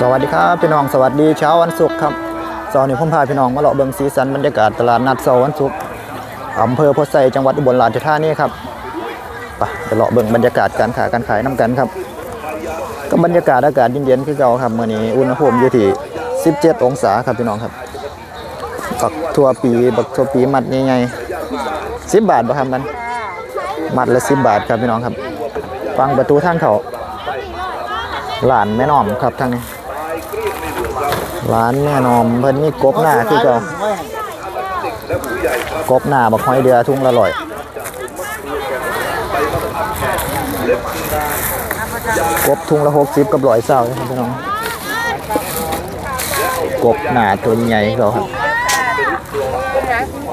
สวัสดีครับพี่น้องสวัสดีเช้าวันศุกร์ครับเสาร์นี้ผมพาพี่น้องมาเลาะเบิ่งสีสันบรรยากาศตลาดนัดเสาร์วันศุกร์อำเภอโพไซจังหวัดอุบลราชธานีครับไปไปเลาะเบิ่งบรรยากาศการขายการขายน้ำกันครับ ก็บรรยากาศอากาศเย็นๆคือเก่าครับเมื้อนี้อุณหภูมิอยู่ที่ 17 องศาครับพี่น้องครับบักทั่วปีบักทั่วปีมัดใหญ่ๆ10บาทบ่ครับมันมัดละ10บาทครับพี่น้องครับ ฟังประตูทางเขาหลานแม่น้อมครับทางนี้ ร้านแม่นอมเพิ่นมีกบหน้าคือเก่ากบหน้าบักหอยเดือทุ่งละร้อยกบทุ่งละหกสิบกับร้อยเศร้าครับพี่น้องกบหน้าตัวใหญ่เขาครับ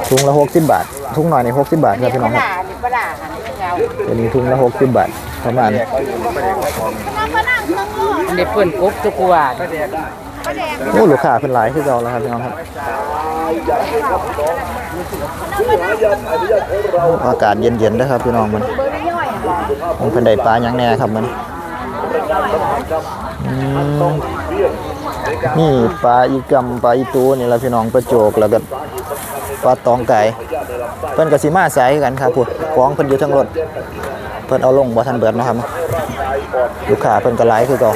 ทุ่งละหกสิบบาท ทุ่งหน่อยในหกสิบบาทครับพี่น้องครับตัวนี้ทุ่งละหกสิบบาทประมาณเด็กเปิ่นกบจุกวาด โอ้ลูกค้าเป็นหลายคือเราแล้วครับพี่น้องครับอากาศเย็นๆนะครับพี่น้องมันมันเป็นไดปลาหยังแน่ครับมันนี่ปลาอีกำปลาอีตูนี่แหละพี่น้องปลาโจกแล้วก็ปลาตองไก่เพิ่นกสิมาสายกันครับพูดของเพิ่นอยู่ทั้งรถเพิ่นเอาลงบ่ทันเบิดนะครับลูกค้าเพิ่นก็หลายคือเก่า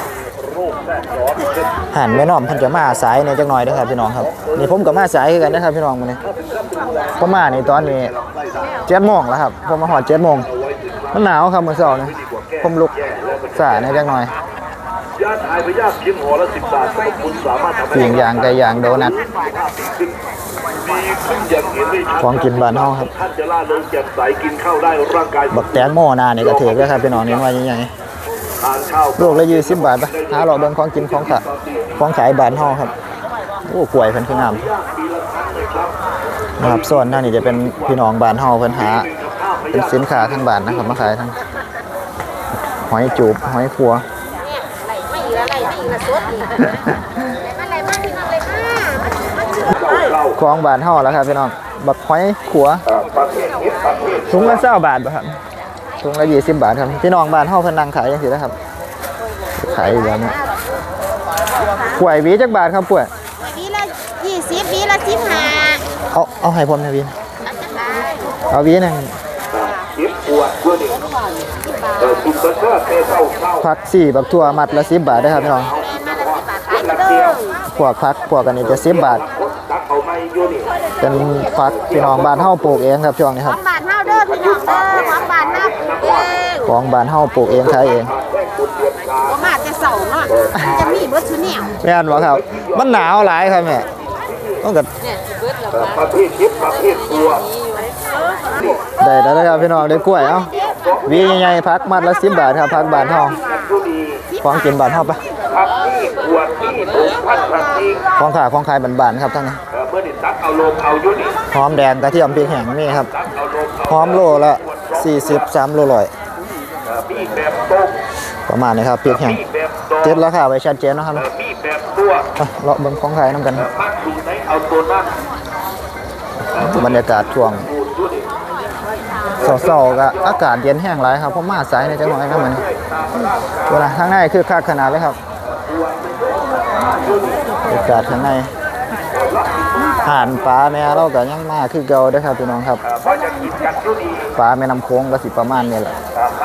หันแม่น้อมเพิ่นจะมาสายในจักหน่อยเด้อครับพี่น้องครับนี่ผมก็มาสายคือกันนะครับพี่น้องมื้อนี้ผมมานี่ตอนนี้7โมงแล้วครับผมมาฮอด7โมงมันหนาวครับมื้อเช้านี่ผมลุกสายในจักหน่อยยาถ่ายพยาธิเพียงห่อละสิบบาทก็คุณสามารถทำให้อย่างไก่ย่างโดนัทขอย่างเห็นได้ชัดของกินบ้านเฮาครับท่านจะล่าเริงแจ่มใสกินข้าวได้ร่างกายบักแตงโมน้านี่ยก็ถือแล้วครับพี่น้องนี่ว่าใหญ่านข้าวๆ ลูกละ20บาทไปหาเลาะเบิ่งของกินของขายของขายบ้านเฮาครับโอ้กล้วยเพิ่นคืองามนะครับส่วนทางนี้จะเป็นพี่น้องบ้านเฮาเพิ่นหา เป็นสินค้าทางบ้านนะครับมาขายทั้งหอยจูบหอยขัวไม่อีกแล้วไม่อีกแล้วสดอีกอะไรมากพี่น้องเลยค่ะเข้าของบาทเท่าแล้วครับพี่น้อง บักหอยขัวเอ่อประเภทนี้ประเภทถุงละเศร้าบาทบ่ครับ ถุงละยี่สิบบาทครับพี่น้องบาทเท่าเพิ่นนั่งขายยังสินะครับ ขายอยู่แล้วนี่ป่วยหวีจักบาทครับป่วยวีละยี่สิบวีละสิบห้าเอาเอาให้ผมหนะพี่เอาหวีหนึงเจ็บปวดด้วยนี่เออคุณก็เชื่อเทเศร้าเศร้าผักสี่บักทั่วมัดละสิบบาทได้อครับพี่น้องขายเด้อพวกผักพวกอันนี้จะสิบบาท ตักเอาไม่อยู่นี่เป็นผักพี่น้องบ้านเฮาปลูกเองครับช่วงนี้ขคอรับงบาท ของบ้านเฮาปลูกเองขายเองก็มาแต่เสาเนาะจะมีเบิร์ดชุดแนวแม่นบ่ครับ มันหนาวหลายครับแม่ต้องก็เออประเภทเจ็บประเภทตัวได้แล้วนะครับพี่น้องได้กล้วยเอ้าหวีใหญ่ๆพักมัดละ10บาทครับพักบาทเฮาผู้ดีของกินบานเฮาปะผักที่ขวดที่ถุงพลาสติกของขายของขายบานๆครับทั้งนี้เออเมื่อนี่ตักเอาลงเอาอยู่นี่หอมแดงกระเทียมพริกแห้งนี่ครับตักเอาลงเอาหอมโลละ40 3โลร้อย ประมาณนี้ครับพริกแห้งมีแบบดองติดราคาไว้ชัดเจนเนาะครับเออมีแบบตัวอะเลาะเบิ่งของขายนํกันครับมักดูไหนเอาตัวนั้นบรรยากาศช่วงดูดอยู่นี่เศร้าๆก็อากาศเย็นแห้งหลายครับเพราะมาสายในจังหวัดครับมันเวลาข้างในคือคักขนาดเลยครับบรรยากาศข้างในห่านปลาเนี่ยเราก็ยังมาคือเก่าเด้อครับพี่น้องครับเออพอจะกินกันอยู่นี่ปลาแม่น้ำโค้งก็สิประมาณนี้แหละ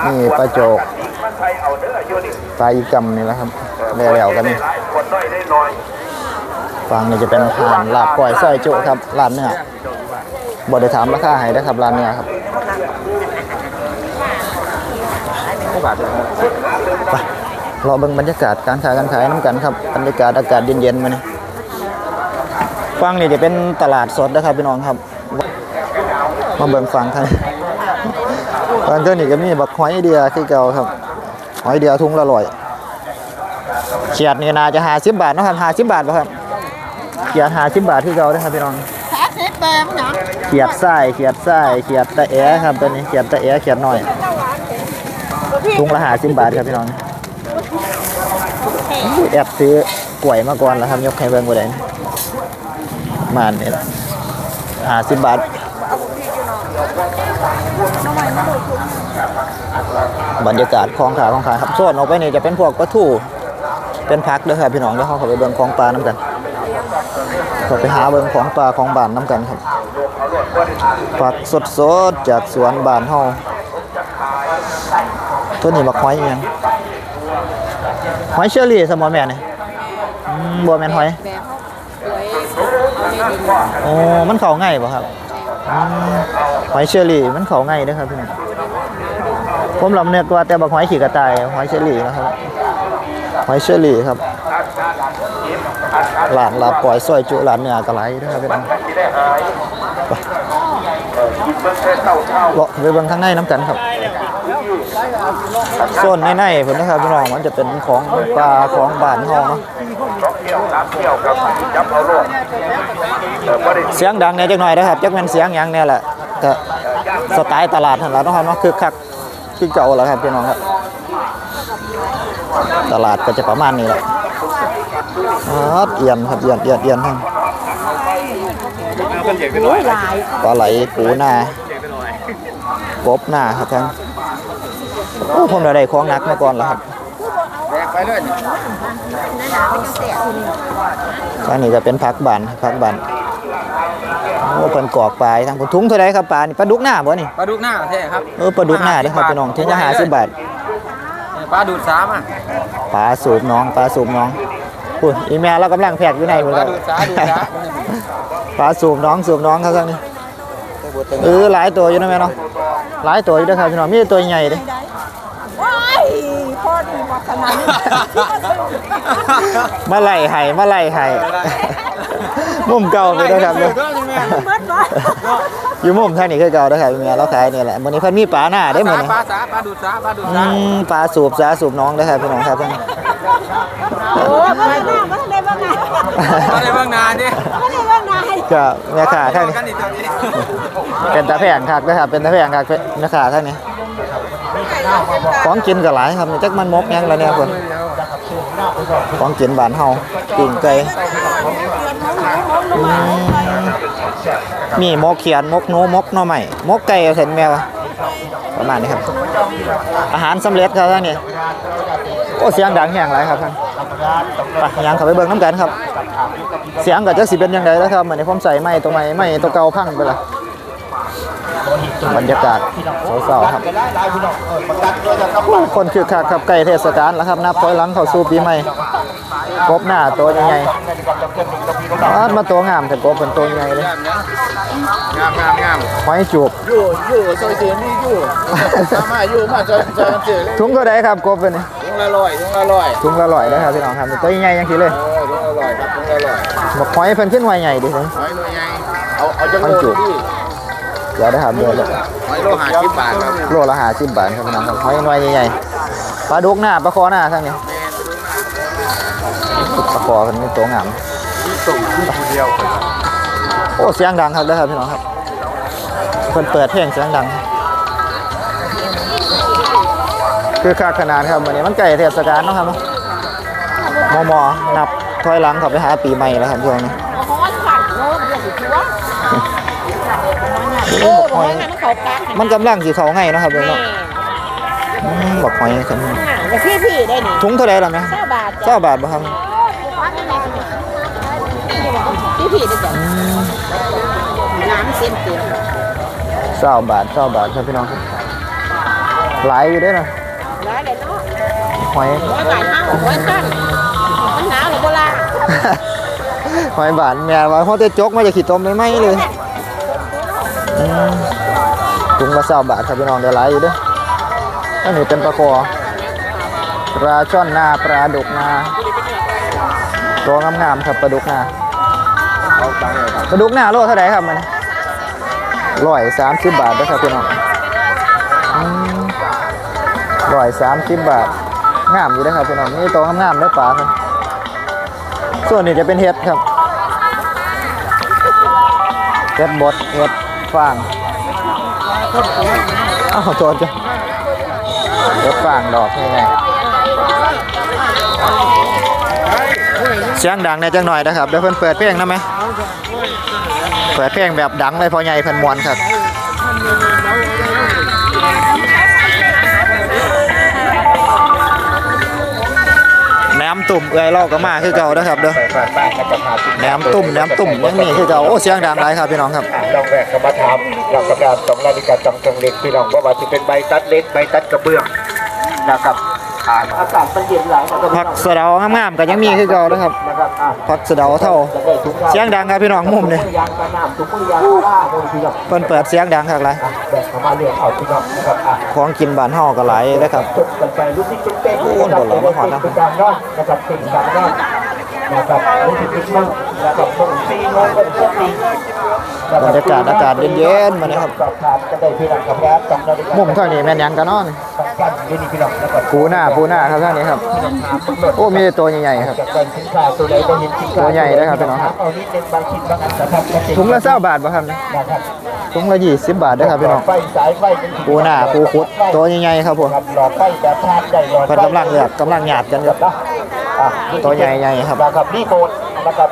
นี่ปลาโจกมันใส่เอาเนี่ปลาอีกำนี่แหละครับแล้วๆกันนี่หลายคนน้อยได้น้อยฟังนี่จะเป็นห่านลาบก้อยซอยจุครับร้านเนื้อบ่ได้ถามราคาให้นะครับร้านเนื้อครับไปรอเบิ่งบรรยากาศการขายการขายน้ำกันครับบรรยากาศอากาศเย็นๆมานี่ฟังนี่จะเป็นตลาดสดนะครับพี่น้องครับ มาเบิ่งฟังทา งฟังเท่านี้ก็มีบักหอยเดียคือเก่าครับ หอยเดียทุ่งละร้อยเขียดนี่น่าจะหาสิบบาทเนาะครับหาสิบบาทป่ะครับเขียดหาสิบบาทที่เก่าเด้อครับพี่น้องแพ้เซ็ตเต็มเนาะเขียดไส้เขียดไส้เขียดตะแอครับตัวนี้เขียดตะแอเขียดหน่อยถุงละหาสิบบาทครับพี่น้องแอบซื้อกล้วยมาก่อนแล้วครับยกให้เบิ่งบ่ได้นะมาอันนี่ละหาสิบบาท บรรยากาศของขายของขายครับโซนออกไปนี่จะเป็นพวกปลาทูเป็นพักเด้อครับพี่น้องเด้อเขาเข้าไปเบิ่งของปลาน้ำกันเข้าไปหาเบิ่งของปลาของบ้านน้ำกันครับผักสดๆจากสวนบ้านเฮาตัวนี้บักหอยอีหยังหอยเชอรี่สมอแม่นี่อืมบ่แม่นหอยแบบเขาสวยเอาในดินโอ้มันเข้าง่ายบ่ครับอืมหอยเชอรี่มันเข้าง่ายเด้อครับพี่น้อง ผมลำเนึกว่าแต่บักหอยขี่กระต่ายหอยเชอรี่นะครับหอยเชอรี่ครับหลานลาบปล่อยซอยจุหลานเนื้อกระไรเด้อครับพี่น้องที่ได้หายเออกินเลาะไปเบิ่งข้างในน้ำกันครับโซนในในๆเพิ่นะครับพี่น้องมันจะเป็นของปลาของบ้านเฮาเนาะสองเที่ยวสามเสียงดังแหน่ยจักหน่อยนะครับจักแม่นเสียงยังแน่แหละก็สไตล์ตลาดหั่นล่ะเนาะครับเนาะคึกคัก คือเก่าแล้วครับพี่น้องครับ ตลาดก็จะประมาณนี้แหละครับเอียนครับเอียนเอียนเอียนทั้งปลาไหลปูหน้ากบหน้าครับทั้งโอ้ผมได้ของนักมาก่อนแล้วครับไปเลยข้างนี้ก็เป็นพักบานพักบาน อ้เพิ่นกอกปลายทั้งผทุงเท่าไรครับปลานี่ปลาดุกหน้าบ่นี่ปลาดุกหน้าแท้ครับเออปลาดุกหน้าเด้อครับพี่น้องถึงจะ50บาทปลาดูดสามอะปลาสูบน้องปลาสูบน้องพูดอีแม่เรากำลังแพกอยู่ในพุ่นปคลารับดูดสาดูดสาปลาสูบน้องสูบน้องครับทั้งนี้เออหลายตัวอยู่นะแม่เนาะหลายตัวอยู่เด้อครับพี่น้องมีแต่ตัวใหญ่เด้ว้ายพ่อดีมาขนาดนี้มาไล่ไห้มาไล่ไห้ มุมเก่าไปเด้อครับเด้อเบิดบ่อยู่มุมทางนี้คือเก่าเด้อครับแม่เราขายนี่แหละมื้อนี้เพิ่นมีปลาหน้าได้อมื้อนี้ปลาสาปลาดูดสาปลาดูดอืสามปลาสูบสาสูบน้องเด้อครับพี่น้องครับท่านโอ้บ่ได้มาบ่ได้บ้างไงปลาในเบื้องหนาดิบ่ได้บ้างไงก็แม่ค้าทางนี้กันอีกตัวนี้เป็นตาแพงคักนะครับเป็นตาแพงคักแม่ค้าทางนี้ของกินก็หลายครับนี่จักมันมกหยังแล้วเนี่ยคน ของกินบ้านเฮาปิ้งไก่มีมกเขียนมกหนูมกหน่อไม้มกไก่เอาเส้นแมวประมาณนี้ครับ อาหารสำเร็จครับท่านนี่โอ้เสียงดังแห้งหลายครับท่านไปยังข้าไปเบิ่งน้ำกันครับ เสียงก็จะสิเป็นยังไงแล้วครับเหมือนในผมใส่ไม้ตัวใหม่ไม้ตัวเก่าพังไปละ บรรยากาศเศร้าๆครับคนคือคักครับใกล้เทศกาลแล้วครับนับถอยหลังเข้าสู่ปีใหม่กบหน้าตัวใหญ่ๆอาดมาตัวงามแต่กบเป็นตัวใหญ่เลยงามงามงามหอยจูบอยู่อยู่ซอยเสียนี่อยู่มาอยู่มาซอยซอยกันเจอถุงก็ได้ครับกบเป็นนี่ถุงละร้อยถุงละร้อยถุงละร้อยนะครับพี่น้องครับตัวใหญ่ยังทีเลยเออถุงละร้อยครับถุงละร้อยบอกหอยเพิ่นขึ้นไวใหญ่ดิผมหอยหน่วยใหญ่เอาเอาจังโลที่เดี๋ยวได้ครับเดือนละหอยโลหะสิบบาทครับโลละห้าสิบบาทครับพี่น้องครับหอยหน่วยใหญ่ๆปลาดุกหน้าปลาคอหน้าทั้งนี้ปลาคอเพิ่นมีตัวงามส่งที่เดียวโอ้เสียงดังครับเด้อครับพี่น้องครับเพิ่นเปิดเพลงเสียงดัง คือคักขนาดครับวันนี้มันใกล้เทศกาลเนาะครับเนาะมอมอนับถอยหลังเข้าไปหาปีใหม่แล้วครับช่วงนี้ ฮ้อนขัดโน้เดี๋ยวสิทัวโอ้บ่ให้มันเขากักมันกำลังสิเข้าไงเนาะครับเบิ่งเนาะอืมบอกหอยครับแต่พี่พี่ได้นี่ถุงเท่าไหร่ล่ะแม่เก้าบาทเก้าบาทบ่ครับพี่พี่ได้จ้ะน้ำเส้นเต็มเก้าบาทเก้าบาทครับพี่น้องครับหลายอยู่เด้อนะร้ายเลยเนาะหอยร้อยบาทห้าร้อยขั้นมันหนาวหรือโบราณหอยบาทแม่ว่าเขาจะจกมาจากขีดต้มไม่ไหมเลยอืม ถุงละเก้าบาทครับพี่น้องเดี๋ยวหลายอยู่เด้ออันนี้เป็นปลาคอปลาช่อนหน้าปลาดุกหน้าตัวงามๆครับปลาดุกหน้าปลาดุกหน้าโลเท่าไหร่ครับมันร้อยสามสิบบาทนะครับพี่น้องร้อยสามสิบบาทงามอยู่นะครับพี่น้องนี่ตัวงามๆเด้ปลาครับส่วนนี้จะเป็นเห็ดครับเห็ดบดเห็ด ฟางอ้าวโทษจ้ะเห็ดฟางดอกนี่ไงเสียงดังในอยจังหน่อยนะครับเดี๋ยวเพิ่นเปิดเพลงนะไหมเปิดเพลงแบบดังเลยพอใหญ่เพันมวนครับ ตุ่มเอ้อยเล่าก็มาคือเก่านะครับเด้อไปไปไปกระถาจุดแหนมตุ่มแหนมตุ่มยังมีคือเก่าโอ้เสียงดังหลายครับพี่น้องครับลองแรกกรรมฐานเรากระการสองนาฬิกาจังจังเล็กพี่น้องว่าว่าจะเป็นใบตัดเล็กใบตัดกระเบื้องนะครับ อ่าอากาศมันเย็นหลายผักสะเดางามๆก็ยังมีคือเก่านะครับนะครับผักสะเดาเท่า เสียงดังครับพี่น้องมุมนี่ยางกระน้ำทุกมือยางล่าโดยเพิ่นเปิดเสียงดังคับกเข้ามาเรียกเอาพี่น้องนะครับอะของกินบ้านเฮาก็หลายนะครับจบกันไปรู้สึกเป็นเป็นโอ้โหบ่เหลือบ่หอดนะเป็นการนอนนะครับนกรนะครับรู้สึกเป็นมั่งนะครับต้องซีน้ตเป็นเพื่อนดี บรรยากาศอากาศเย็นๆมานะครับสอบถามก็ได้พี่น้องครับครับสองนาฬิกามุมเท่านี้แม่นหยังกันเนาะนี่สองกันนี่นี่พี่น้องนะครับปูหน้าปูหน้าครับท่านนี้ครับ โอ้มีแต่ตัวใหญ่ๆครับจากการสินค้าตัวใดก็เห็นสินค้าตัวใหญ่นะครับพี่น้องครับเอานิดนึงบางชิ้นบางอันนะครับก็เป็นถุงละ20บาทบ่ครับนี่นะครับถุงละ20บาทเด้อครับพี่น้องไฟสายไฟเป็นปูหน้าปูคุดตัวใหญ่ๆครับผมครับหลอดไฟแบบพาดได้หลอดเพิ่นกำลังเลือกกำลังหยาดกันครับนะอะตัวใหญ่ๆครับนะครับนี่โหมด นะครับ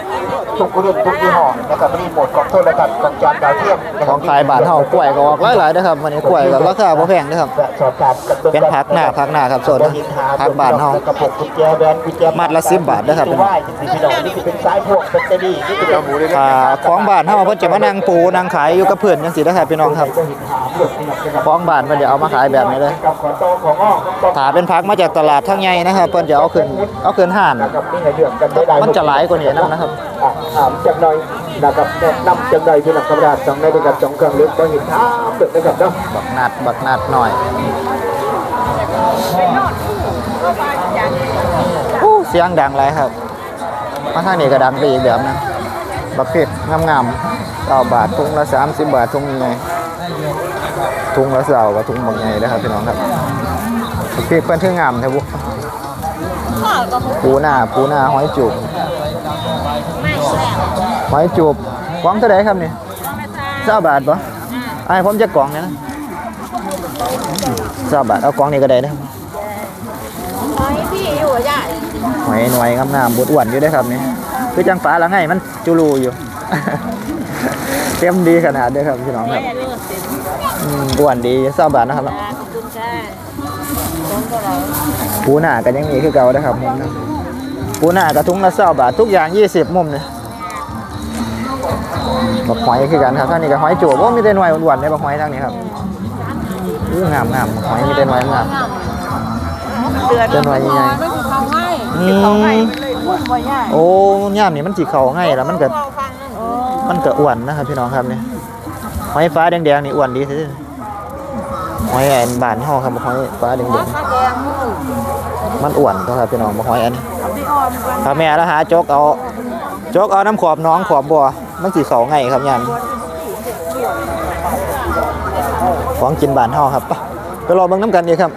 ทุกรุ่นทุกยี่ห้อนะครับนี่โหมดของโทรทัศน์ของจานดาวเทียมนะขครัอบงขายบ้านเฮากล้วยก็ออกหลายๆเด้อครับวันนี้กล้วยก็ราคาบ่แพงเด้อครับและสอบถามกันบิ่งเป็นผักหน้าผักหน้าครับโซนผักบ้านเฮากระปุกกุญแจแบนกุญแจมัดละ10บาทเด้อครับนี่ว่าจริงๆพี่น้องนี่คือเป็นสายพวกแบตเตอรี่นี่คือเป็นหมูเลยอ่าของบ้านเฮาเพิ่นจะมานั่งปูนั่งขายอยู่กับเพื่อนจังซี่นะครับพี่น้องครับ ก็เห็นหาเพื่อนพี่น้องนะครับของบ้านเพิ่นจะเอามาขายแบบนี้เลยกับขอโตของอ้อต้องถ้าเป็นผักมาจากตลาดทั้งใหญ่นะครับเพิ่นจะเอาขึ้นเอาขึ้นห้านนะครับนี่ให้เลือกกันได้หลายมันจะหลายกว่านี้นะครับอะถามจักหน่อยนะครับแนะนำจักหน่อยพี่น้องครับสองในด้วยกันสองเครื่องเล็กก็เห็นถามเด็กนะครับเนาะบักนัดบักนัดหน่อยโอ้เสียงดังหลายครับมาทางนี้ก็ดังไปอีกแบบนะบักเพ็ดงามๆเก้าบาทถุงละ30บาทถุงใหญ่ ถุงละเสากับถุงบักใหญ่นะครับพี่น้องครับบักเพ็ดเพิ่นถึงงามแท้บุปูหน้าปูหน้าหอยจูบไม่แล้วหอยจูบกล่องเท่าไหร่ครับนี่เก้าบาทปะไอ้ผมจะกล่องเนี่ยนะเก้าบาทเอากล่องนี้ก็ได้นะหอยพี่อยู่ใหญ่หอยหน่วยงามๆบดอ้วนอยู่ได้ครับนี่คือจังฟ้าละไงมันจูรูอยู่ เต็มดีขนาดเด้อครับพี่น้องครับ อกสิอืมอ้วนดีเก้าบาทนะครับขอบคุณค่ะผมก็เราปูหน้ากันยังมีคือเก่านะครับมุมนะปูหน้ากระทุงละเก้าบาททุกอย่างยี่สิบมุมเนี่ยบักหอยคือกันครับท่านนี้ก็หอยจูบว่ามีแต่หน่วยอ้วนๆในบักหอยทางนี้ครับอู้งามงามๆบักหอยมีแต่หน่วยงามเดือนเป็นหน่วยใหญ่ไม่ถูกเขาให้อืมเขาให้มันเลยพูดบ่ยากโอ้ย่ามนี่มันจีเขาง่ายแล้วมันก็เราฟังนั่นมันก็อ้วนนะครับพี่น้องครับเนี่ย หอยฟ้าแดงๆนี่อ้วนดีซื่อหอยแอนบานเฮาครับหอยฟ้าแดงๆมันอ้วนตัวครับพี่น้องหอยอันนี้เอาพี่ออมกันถ้าแม่แล้วหาจกเอาจกเอาน้ำขอบน้องขอบบัวมันสิเขาง่ายครับยามของกินบานเฮาครับไปรอเบิ่งน้ำกันดีครับ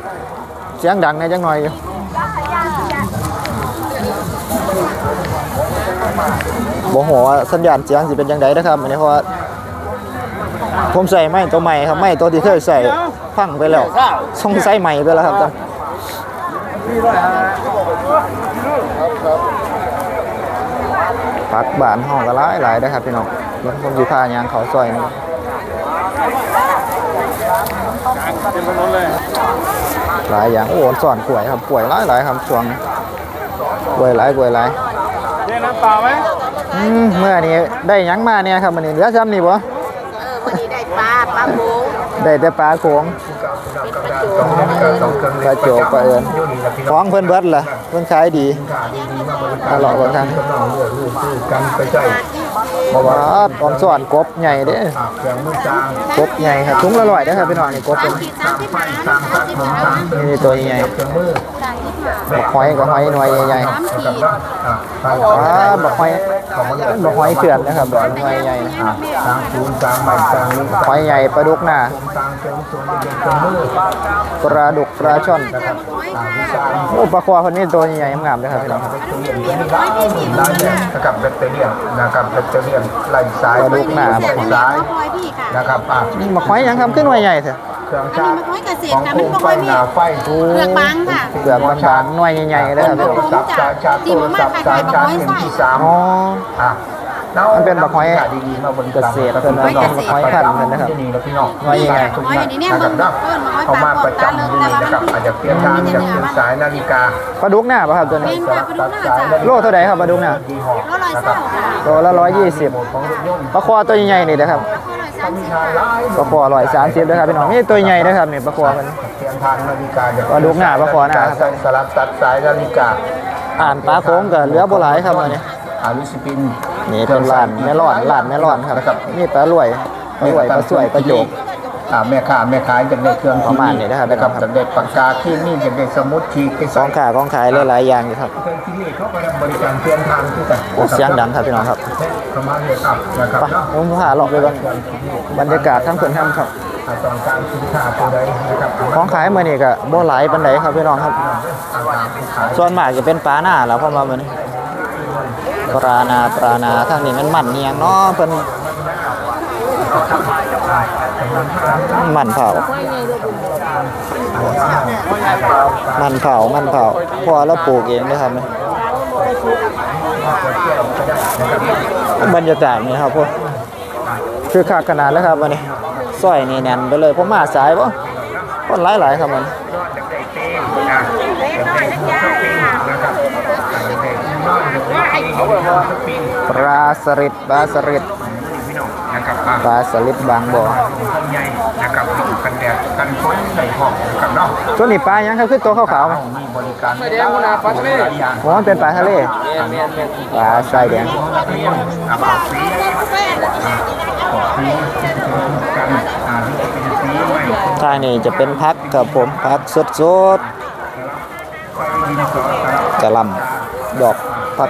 เสียงดังแน่จังหน่อยอยู่บ่ฮู้ว่าสัญญาณเสียงสิเป็นจังไดนะครับอันนี้เพราะว่า ผมใส่ไม้ตัวใหม่ครับไม้ตัวที่เคยใส่พังไปแล้วส่งใส่ใหม่ไปแล้วครับตอนปักบ้านห้องก็หลายหลายนะครับพี่น้องรถผมสิพายางเขาซอยนี่หลายอย่างโอ้โหสอนกล้วยครับกล้วยหลายหลายครับช่วงนี้กล้วยหลายกล้วยหลายเรียกน้ำเปล่าไหมอืมเมื่อนี้ได้หยังมาเนี่ยครับมันนี้เหลือซ้ำนี่บ่ เออวันนี้ได้ปลาปลาโขงได้แต่ปลาโขงเป็นประโจปลาโจกปลาเอิญของเพิ่นเบิดล่ะเพิ่นขายดีตลอดบางครั้งกันไปใจเพราะว่าออมสอนกบใหญ่เด้เครื่องมือจางกบใหญ่ครับถุงละร้อยเด้อครับพี่น้องนี่กบสาเป็มนขีดสามสิบห้าสามสิบห้านี่ตัวใหญ่เครื่องมือสามสิบห้าบักหอยกับหอยหน่วยใหญ่สามขีดอะ ทางๆว้าบักหอยบักหอยเถื่อนนะครับบักหอยใหญ่นะทางคูนทางใหม่ทางนี้หอยใหญ่ปลาดุกหน้าทางเป็นส่วนเป็นเครื่องมือปลาดุกปลาช่อนทางวิชาโอ้ปลาควาคนนี้ตัวใหญ่ๆงามๆเด้อครับพี่น้องครับลายเนี่ยนะครับแบคทีเรียนะครับแบคทีเรียไหลซ้ายกระดูกหนาไหลซ้ายมะพร้อยพี่ค่ะนะครับอะ นี่บักหอยหยังครับขึ้นหน่วยใหญ่เถอะ เครื่องอันชานี้ร์จมะพร้อยเกษขตรองค่ะโคมันมมะพไฟร้อยหมีนาไฟเปลือกบางค่ะเปลือกบางๆหน่วยใหญ่ๆเด้อครับพี่น้องโทรศัพท์สายชาร์จโทรศัพท์สายชาร์จเข็มที่สามอ๋ออะมันเป็นบักหอยดีๆมาบริเกษตรเพิ่นว่าน้องบักหอยพันธุ์เพิ่นนะครับที่นี่แล้วพี่น้องหอยใหญ่ทุกท่านนะครับเนาะเขามาประจำที่นี่นะครับอาจจะเปลี่ยนทางจากเส้นสายนาฬิกาปลาดุกหน้าป่ะครับตัวนี้ตัดสายนาฬิกาโลเท่าไหร่ครับปลาดุกหน้าดีหอกก็ลอยนะคเศรัร้าบค่ะโลละร้อยยี่สิบโหมดของรถยนต์ปลาคอตัวใหญ่ๆนี่นะครับ ก็ลามสิบปลาคอร่อยสามสิบนะครับพี่น้องนี่ตัวใหญ่นะครับเนี่ยปลาคอมันเทียนทางนาฬิกาจากปลาดุกหน้าปลาคอหน้าครับสายสลับตัดสายนาฬิกาอ่านปลาโค้งกับเรือบ่หลายครับอันนี้อาลิสปินนี่เป็นลานแม่รอดลานแม่รอดครับนี่ปลารวยปลารวยปลาสวยปลาโจก อ่าแม่ค้าแม่ขายจากได้เครื่องประมาณนี้นะครับนะครับจากได้ปากกาที่นี่จากได้สมุดขีดที่กองขากองขายหลายๆอย่างอยู่ครับเครื่องที่นี่เขาก็ได้บริการเปลี่ยนทางที่ต่างโอ้เสียงดังครับพี่น้องครับประมาณนี้ครับนะครับไปเนาะผมพาเลาะไปเบิ่งบรรยากาศทั้งเพิ่นทั้งครับอ่าต้องการสินค้าตัวใดนะครับของขายมื้อนี้ก็บ่หลายปานใดครับพี่น้องครับ ส่วนมากจะเป็นปลาหน้าแล้วเพราะว่ามื้อนี้ปลานาปลานาทางนี้มันมันเนียงเนาะเพิ่น มันเผา มันเผา มันเผาพอเราปลูกเองนะครับเนี่ยบรรยากาศนี่ครับพวกคือขากขนาดแล้วครับวันนี้ซอยนี่แน่นไปเลยผมมาสายป่ะคนหลายหลายๆครับมันปลาสลิดปลาสลิด นะครับอ่าปลาสลิดบางบ่อใหญ่นะครับอยู่กันแดดกันฝนใส่หอกนะครับเนาะส่วนนี้ปลายังครับคือตัวขาวๆมั้ยมีบริการไม่แดงขนาดปลาทะเลหลายอย่างอ๋อมันเป็นปลาทะเลเมียนเมียนปลาทรายแดงอ่าบอกสีบอกสีกันอ่าที่จะเป็นสีไม่ทางนี้จะเป็นพักกับผมพักสดสดดินสอสารๆกะหล่ำดอกพัก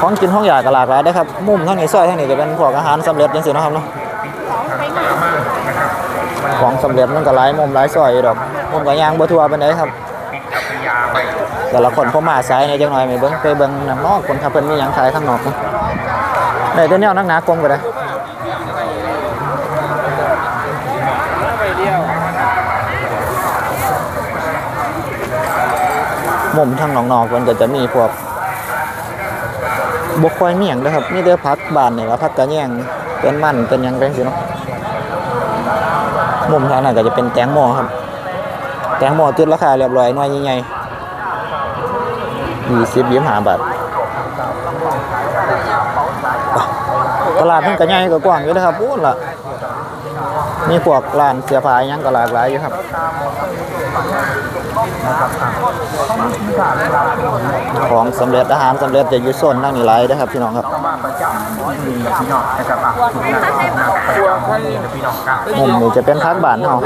ของกินห้องอยากกหลากหลายนะครับ มุมทางนี้ซอยทางนี้จะเป็นพวกอาหารสำเร็จจังซี่เนาะครับเนาะของสำเร็จมันก็หลายมุมหลายซอยอยู่ดอกมุมก็ย่างบ่ทั่วปานใดครับแต่ละคนผมมาสายในจังหน่อยไปเบิ่งไปเบิ่งนางนอกคนครับเพิ่นมีหยังขายข้างนอกนะได้แต่แนวนักหนากลมก็ได้มุมทางนอกๆมันก็จะมีพวก บ่ค่อยมีหยังเด้อครับมีแต่ผักบ้านเนี่ล่ะผักกระแยงเป็นมันเป็นยังจังซี่เนาะมุมทางนั้นก็จะเป็นแตงโมครับ แตงโมติดราคาเรียบร้อยน่วยใหญ่ๆยี่สิบยี่ห้าบาทตลาดมันก็ใหญ่ก็กว้างอยู่นะครับพูดละมีพวกร้านเสื้อผ้าอิหยังก็หลากหลายอยู่ครับ ของสำเร็จอาหารสำเร็จจะอยู่โซนนั่งนี่หลายนะครับพี่น้องครับมาประจำที่นี่พี่น้องนะครับอะถูกนะตัวใครพี่น้องครับมุมนี้จะเป็นพักบานเฮาะ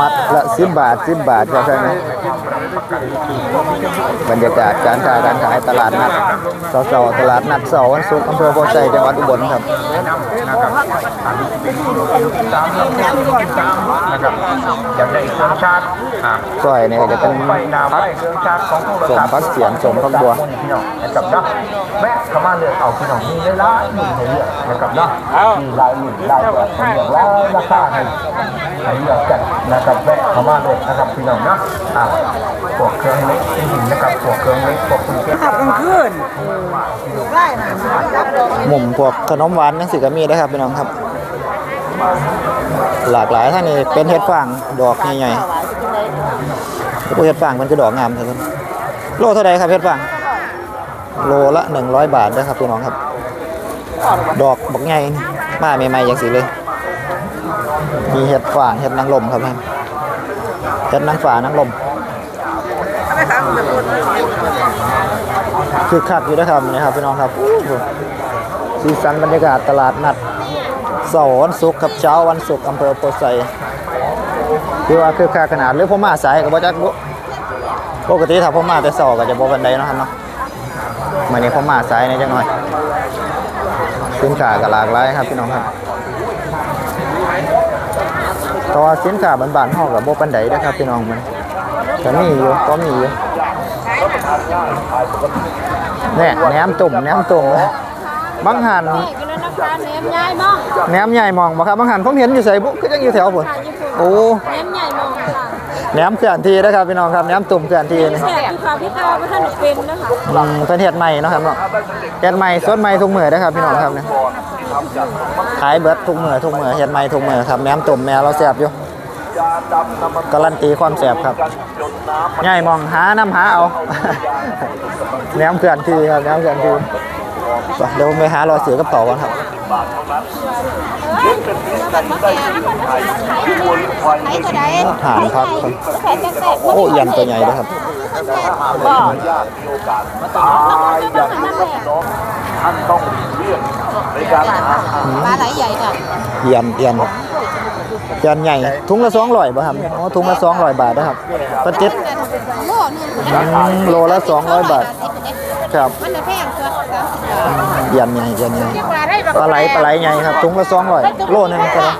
มัดละสิบบาทสิบบาทใช่ไหมบรรยากาศการค้าการขายตลาดนัดเสาตลาดนัดเสาวันศุกร์อำเภอโพธิ์ไซจังหวัดอุบลครับ นะครับอันนี้เป็นตามลำดับตามนะครับอยากได้เครื่องชาร์จอ่าซอยนี่ก็จะเป็นไฟนาไฟพักเครื่องชาร์จของโทรศัพท์สมพักเสียงสมพักบัว พี่น้องนะครับเนาะ แม่เข้ามาเลือกเอาพี่น้องมีได้หลายหมื่นให้เลือกนะครับเนาะมีหลายหมื่นหลายแบบให้เลือกหลายราคาให้ให้เลือกกันนะครับแม่เข้ามาเลยนะครับพี่น้องเนาะอ่าพวกเครื่องเล็กจริงๆนะครับพวกเครื่องเล็กพวกคุณเก็บขับกลางคืนมุมพวกขนมหวานนั่นสิก็มีนะครับพี่น้องครับ หลากหลายท่านนี่เป็นเห็ดฟางดอกใหญ่ๆผู้เห็ดฟางมันก็ดอกงามครับโลเท่าไรครับเห็ดฟาง โลละ 100 บาทนะครับพี่น้องครับ ดอกบักใหญ่นี่มาใหม่ๆอย่างสิเลย มีเห็ดฟางเห็ดนางลมครับท่านเห็ดนางฟ้านางลมคือคักอยู่นะครับนี่ครับพี่น้องครับอู้หูสีสันบรรยากาศตลาดนัดเสาร์วันศุกร์ครับเช้าวันศุกร์อำเภอโพไซคือว่าคือคักขนาดหรือผมมาสายกับบ่จักปกติถ้าผมมาแต่เสาร์ก็จะบ่บันไดนะครับเนาะ มื้อนี้ผมมาสายในอยจังหน่อยสินค้าก็หลากหลายครับพี่น้องครับแตัวาสินค้าบ้านๆเฮาก็บ่ปานใดเด้อครับพี่น้องมันก็มีอยู่ก็มีอยู่เนี่ยแหนมตุ่มแหนมตุ่มบางหันก็เลยนะคะเนมใหญ่มองแหนมใหญ่มองบ่ครับบางหันผมเห็นอยู่ใส่บุก็ยังอยู่แถวพุ่นโอ้เนมใหญ่มองค่ะแหนมเคลื่อนที่นะครับพี่น้องครับแหนมตุ่มเคลื่อนที่นี่แซ่บ คือค่ะพี่ข้าวว่าท่านเป็นนะคะอืมเป็นเห็ดใหม่เนาะครับเนาะเห็ดใหม่สดใหม่ทุกมื้อนะครับพี่น้องครับเนี่ยขายเบิดทุกมื้อทุกมื้อเห็ดใหม่ทุกมื้อครับแหนมตุ่มแม่เราแซ่บอยู่การันตีความแซ่บครับง่ายมองหาน้ำหาเอาแหนมเคลื่อนที่ครับแหนมเคลื่อนที่ไป เดี๋ยวผมไปหารอเสือกับต่อก่อนครับขายก็ได้หานพักครับโอ้ยันตัวใหญ่เลยครับบ่ท่านต้องเลือกในการหาปลาไหลใหญ่น่ะยันยันยันใหญ่ถุงละสองร้อยป่ะครับอ๋อถุงละสองร้อยบาทนะครับก็เจ็ดโลนึงอืมโลละสองร้อยบาทครับ ยันใหญ่ยันใหญ่ปลาได้ปลาไหลปลาไหลใหญ่ครับถุงละสองร้อยโลนึงก็ได้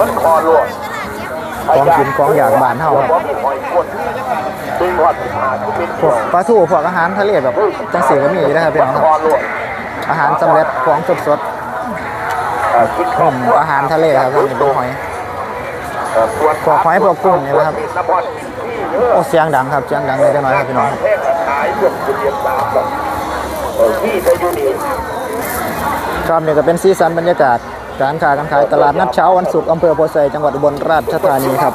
มันคอหลวงของกินของอยากบานเท่าครับพวกปลาทูพวกอาหารทะเลแบบจังสีก็มีนะครับพี่น้องครับอาหารสำเร็จของสดสดคิดๆผมอาหารทะเลครับนี่เป็นหอยพวกหอยพวกกุ้งนี่นะครับโอ้เสียงดังครับเสียงดังเลยจังน้อยครับพี่น้องครับ แพงขายเรื่องคุณเรียนตามแบบเออพี่จะอยู่นี่ครับนี่ก็เป็นสีสันบรรยากาศการค้าการขายตลาดนัดเช้าวันศุกร์อำเภอโพไซจังหวัดอุบลราชธานีครับ